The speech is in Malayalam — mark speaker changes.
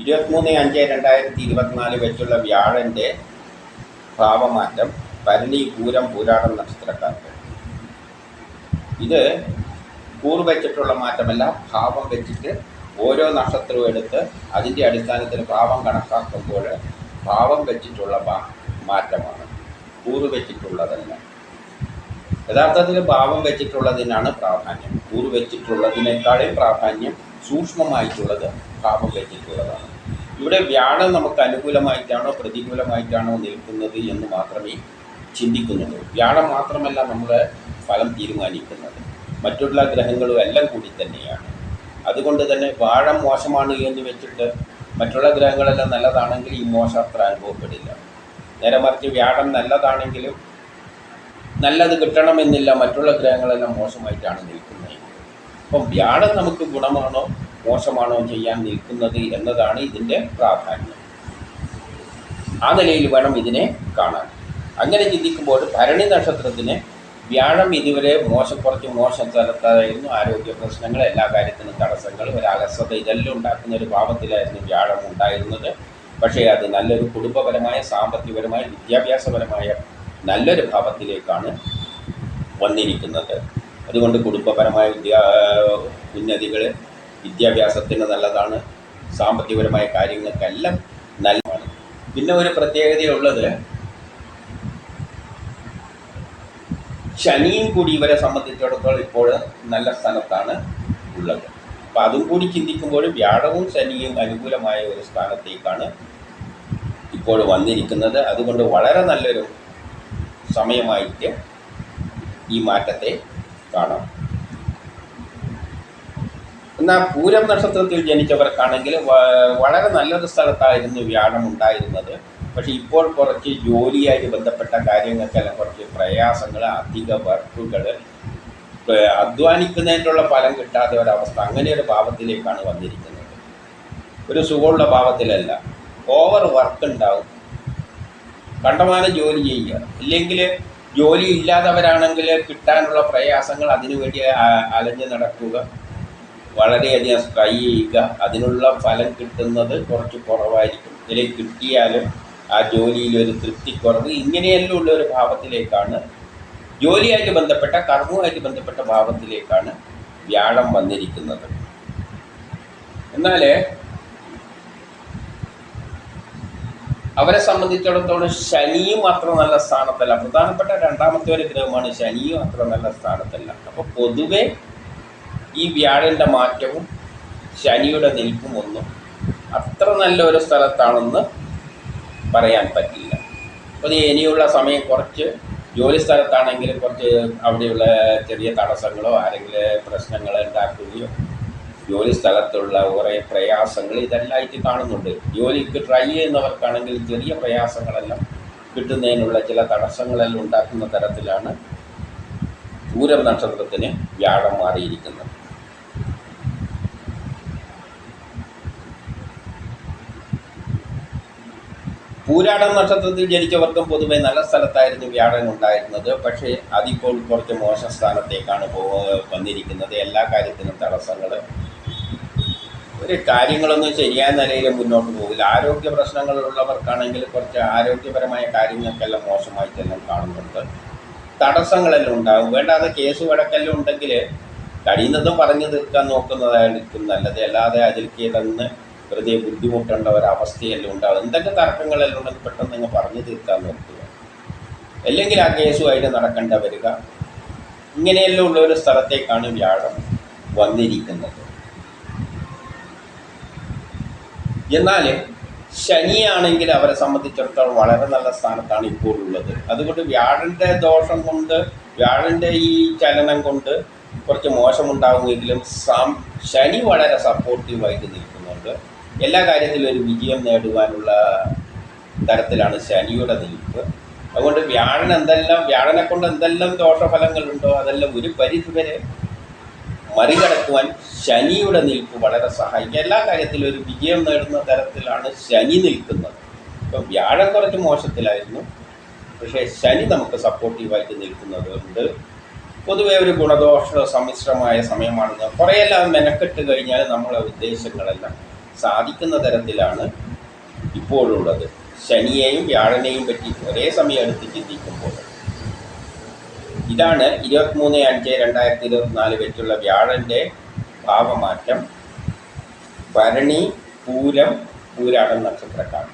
Speaker 1: ഇരുപത്തിമൂന്ന് അഞ്ച് രണ്ടായിരത്തി ഇരുപത്തിനാല് വെച്ചുള്ള വ്യാഴന്റെ ഭാവമാറ്റം ഭരണി പൂരം പൂരാടം നക്ഷത്രക്കാർക്ക്. ഇത് കൂറ് വെച്ചിട്ടുള്ള മാറ്റമല്ല ഭാവം വെച്ചിട്ട് ഓരോ നക്ഷത്രവും എടുത്ത് അതിന്റെ അടിസ്ഥാനത്തിൽ ഭാവം കണക്കാക്കുമ്പോൾ ഭാവം വെച്ചിട്ടുള്ള മാറ്റമാണ്. കൂറ് വെച്ചിട്ടുള്ളതല്ല യഥാർത്ഥത്തിൽ ഭാവം വെച്ചിട്ടുള്ളതിനാണ് പ്രാധാന്യം. കൂറ് വെച്ചിട്ടുള്ളതിനേക്കാളും പ്രാധാന്യം സൂക്ഷ്മമായിട്ടുള്ളത് ഭാവം വെച്ചിട്ടുള്ളതാണ് ഇവിടെ വ്യാഴം നമുക്ക് അനുകൂലമായിട്ടാണോ പ്രതികൂലമായിട്ടാണോ നിൽക്കുന്നത് എന്ന് മാത്രമേ ചിന്തിക്കുന്നുള്ളൂ. വ്യാഴം മാത്രമല്ല നമ്മൾ ഫലം തീരുമാനിക്കുന്നത്. മറ്റുള്ള ഗ്രഹങ്ങളും എല്ലാം കൂടി തന്നെയാണ്. അതുകൊണ്ട് തന്നെ വാഴം മോശമാണ് എന്ന് വെച്ചിട്ട് മറ്റുള്ള ഗ്രഹങ്ങളെല്ലാം നല്ലതാണെങ്കിൽ ഈ മോശം അത്ര അനുഭവപ്പെടില്ല. നേരെ മറിച്ച് വ്യാഴം നല്ലതാണെങ്കിലും നല്ലത് കിട്ടണമെന്നില്ല മറ്റുള്ള ഗ്രഹങ്ങളെല്ലാം മോശമായിട്ടാണ് നിൽക്കുന്നത്. അപ്പം വ്യാഴം നമുക്ക് ഗുണമാണോ മോശമാണോ ചെയ്യാൻ നിൽക്കുന്നത് എന്നതാണ് ഇതിന്റെ പ്രാധാന്യം. ആ നിലയിൽ വേണം ഇതിനെ കാണാൻ. അങ്ങനെ ചിന്തിക്കുമ്പോൾ ഭരണി നക്ഷത്രത്തിന് വ്യാഴം ഇതുവരെ മോശം കുറച്ച് മോശം സ്ഥലത്തായിരുന്നു ആരോഗ്യ പ്രശ്നങ്ങൾ എല്ലാ കാര്യത്തിനും തടസ്സങ്ങൾ ഒരു അലസത ഇതെല്ലാം ഉണ്ടാക്കുന്ന ഒരു ഭാവത്തിലായിരുന്നു വ്യാഴം ഉണ്ടായിരുന്നത്. പക്ഷേ അത് നല്ലൊരു കുടുംബപരമായ സാമ്പത്തികപരമായ വിദ്യാഭ്യാസപരമായ നല്ലൊരു ഭാവത്തിലേക്കാണ് വന്നിരിക്കുന്നത്. അതുകൊണ്ട് കുടുംബപരമായ ഉന്നതികൾ വിദ്യാഭ്യാസത്തിന് നല്ലതാണ്. സാമ്പത്തികപരമായ കാര്യങ്ങൾക്കെല്ലാം നല്ലതാണ്. പിന്നെ ഒരു പ്രത്യേകതയുള്ളത് ശനിയും കൂടി ഇവരെ സംബന്ധിച്ചിടത്തോളം ഇപ്പോൾ നല്ല സ്ഥാനത്താണ് ഉള്ളത്. അപ്പം അതും കൂടി ചിന്തിക്കുമ്പോൾ വ്യാഴവും ശനിയും അനുകൂലമായ ഒരു സ്ഥാനത്തേക്കാണ് ഇപ്പോൾ വന്നിരിക്കുന്നത്. അതുകൊണ്ട് വളരെ നല്ലൊരു സമയമായിട്ട് ഈ മാറ്റത്തെ കാണാം. എന്നാൽ പൂരം നക്ഷത്രത്തിൽ ജനിച്ചവർക്കാണെങ്കിൽ വളരെ നല്ലൊരു സ്ഥലത്തായിരുന്നു വ്യാഴം ഉണ്ടായിരുന്നത്. പക്ഷെ ഇപ്പോൾ കുറച്ച് ജോലിയായി ബന്ധപ്പെട്ട കാര്യങ്ങൾക്കെല്ലാം കുറച്ച് പ്രയാസങ്ങൾ അധിക വർക്കുകൾ അധ്വാനിക്കുന്നതിനുള്ള ഫലം കിട്ടാത്ത ഒരവസ്ഥ അങ്ങനെ ഒരു ഭാവത്തിലേക്കാണ് വന്നിരിക്കുന്നത്. ഒരു സുഖമുള്ള ഭാവത്തിലല്ല. ഓവർ വർക്ക് ഉണ്ടാവും. കണ്ടമാനം ജോലി ചെയ്യുക. ഇല്ലെങ്കിൽ ജോലി ഇല്ലാത്തവരാണെങ്കിൽ കിട്ടാനുള്ള പ്രയാസങ്ങൾ അതിനുവേണ്ടി അലഞ്ഞു നടക്കുക. വളരെയധികം സ്ട്രൈ അതിനുള്ള ഫലം കിട്ടുന്നത് കുറച്ച് കുറവായിരിക്കും. ഇതിൽ കിട്ടിയാലും ആ ജോലിയിൽ ഒരു തൃപ്തിക്കുറവ് ഇങ്ങനെയെല്ലാം ഉള്ള ഒരു ഭാവത്തിലേക്കാണ്. ജോലിയായിട്ട് ബന്ധപ്പെട്ട കർമ്മവുമായിട്ട് ബന്ധപ്പെട്ട ഭാവത്തിലേക്കാണ് വ്യാഴം വന്നിരിക്കുന്നത്. എന്നാൽ അവരെ സംബന്ധിച്ചിടത്തോളം ശനിയും അത്ര നല്ല സ്ഥാനത്തല്ല. പ്രധാനപ്പെട്ട രണ്ടാമത്തെ ഒരു ഗ്രഹമാണ് ശനിയും അത്ര നല്ല സ്ഥാനത്തല്ല. അപ്പോൾ പൊതുവെ ഈ വ്യാഴന്റെ മാറ്റവും ശനിയുടെ നിൽപ്പും ഒന്നും അത്ര നല്ല ഒരു സ്ഥലത്താണെന്ന് പറയാൻ പറ്റില്ല. അപ്പോൾ ഇനിയുള്ള സമയം കുറച്ച് ജോലി സ്ഥലത്താണെങ്കിൽ കുറച്ച് അവിടെയുള്ള ചെറിയ തടസ്സങ്ങളോ ആരെങ്കിലും പ്രശ്നങ്ങൾ ഉണ്ടാക്കുകയോ ജോലി സ്ഥലത്തുള്ള കുറേ പ്രയാസങ്ങൾ ഇതെല്ലാമായിട്ട് കാണുന്നുണ്ട്. ജോലിക്ക് ട്രൈ ചെയ്യുന്നവർക്കാണെങ്കിൽ ചെറിയ പ്രയാസങ്ങളെല്ലാം കിട്ടുന്നതിനുള്ള ചില തടസ്സങ്ങളെല്ലാം ഉണ്ടാക്കുന്ന തരത്തിലാണ് പൂരം നക്ഷത്രത്തിന് വ്യാഴം മാറിയിരിക്കുന്നത്. പൂരാടം നക്ഷത്രത്തിൽ ജനിച്ചവർക്കും പൊതുവെ നല്ല സ്ഥലത്തായിരുന്നു വ്യാഴം ഉണ്ടായിരുന്നത്. പക്ഷേ അതിപ്പോൾ കുറച്ച് മോശം സ്ഥാനത്തേക്കാണ് വന്നിരിക്കുന്നത്. എല്ലാ കാര്യത്തിനും തടസ്സങ്ങൾ. ഒരു കാര്യങ്ങളൊന്നും ശരിയായ നിലയിൽ മുന്നോട്ട് പോകില്ല ആരോഗ്യ പ്രശ്നങ്ങളുള്ളവർക്കാണെങ്കിൽ കുറച്ച് ആരോഗ്യപരമായ കാര്യങ്ങൾക്കെല്ലാം മോശമായി തന്നെ കാണുന്നുണ്ട്. തടസ്സങ്ങളെല്ലാം ഉണ്ടാകും വേണ്ടാതെ കേസ് വഴക്കെല്ലാം ഉണ്ടെങ്കിൽ കഴിയുന്നതും പറഞ്ഞു തീർക്കാൻ നോക്കുന്നതായിരിക്കും നല്ലത്. അല്ലാതെ അതിൽ കിടന്ന് വെറുതെ ബുദ്ധിമുട്ടേണ്ട ഒരവസ്ഥയെല്ലാം ഉണ്ടാവും എന്തൊക്കെ തർക്കങ്ങളെല്ലാം ഉണ്ടെന്ന് പെട്ടെന്ന് നിങ്ങൾ പറഞ്ഞു തീർക്കാൻ നോക്കുക. അല്ലെങ്കിൽ ആ കേസുമായിട്ട് നടക്കേണ്ട വരിക. ഇങ്ങനെയെല്ലാം ഉള്ള ഒരു സ്ഥലത്തേക്കാണ് വ്യാഴം വന്നിരിക്കുന്നത്. എന്നാൽ ശനിയാണെങ്കിൽ അവരെ സംബന്ധിച്ചിടത്തോളം വളരെ നല്ല സ്ഥാനത്താണ് ഇപ്പോൾ ഉള്ളത്. അതുകൊണ്ട് വ്യാഴന്റെ ദോഷം കൊണ്ട് വ്യാഴന്റെ ഈ ചലനം കൊണ്ട് കുറച്ച് മോശമുണ്ടാകുമെങ്കിലും ശനി വളരെ സപ്പോർട്ടീവായിട്ട് നിൽക്കുന്നുണ്ട് എല്ലാ കാര്യത്തിലും ഒരു വിജയം നേടുവാനുള്ള തരത്തിലാണ് ശനിയുടെ നിൽപ്പ്. അതുകൊണ്ട് വ്യാഴൻ എന്തെല്ലാം വ്യാഴനെ കൊണ്ട് എന്തെല്ലാം ദോഷഫലങ്ങളുണ്ടോ അതെല്ലാം ഒരു പരിധിവരെ മറികടക്കുവാൻ ശനിയുടെ നിൽപ്പ് വളരെ സഹായിക്കും. എല്ലാ കാര്യത്തിലും ഒരു വിജയം നേടുന്ന തരത്തിലാണ് ശനി നിൽക്കുന്നത്. ഇപ്പം വ്യാഴം കുറച്ച് മോശത്തിലായിരുന്നു. പക്ഷേ ശനി നമുക്ക് സപ്പോർട്ടീവായിട്ട് നിൽക്കുന്നത് കൊണ്ട് പൊതുവെ ഒരു ഗുണദോഷ സമ്മിശ്രമായ സമയമാണെന്ന് കുറേയെല്ലാം മെനക്കെട്ട് കഴിഞ്ഞാൽ നമ്മളെ ഉദ്ദേശങ്ങളെല്ലാം സാധിക്കുന്ന തരത്തിലാണ് ഇപ്പോഴുള്ളത്. ശനിയെയും വ്യാഴനെയും പറ്റി ഒരേ സമയം എടുത്ത് ചിന്തിക്കുമ്പോൾ. ഇതാണ് ഇരുപത്തിമൂന്ന് അഞ്ച് രണ്ടായിരത്തി ഇരുപത്തിനാല് വെച്ചുള്ള വ്യാഴന്റെ ഭാവമാറ്റം. ഭരണി പൂരം പൂരാടം നക്ഷത്രക്കാർ.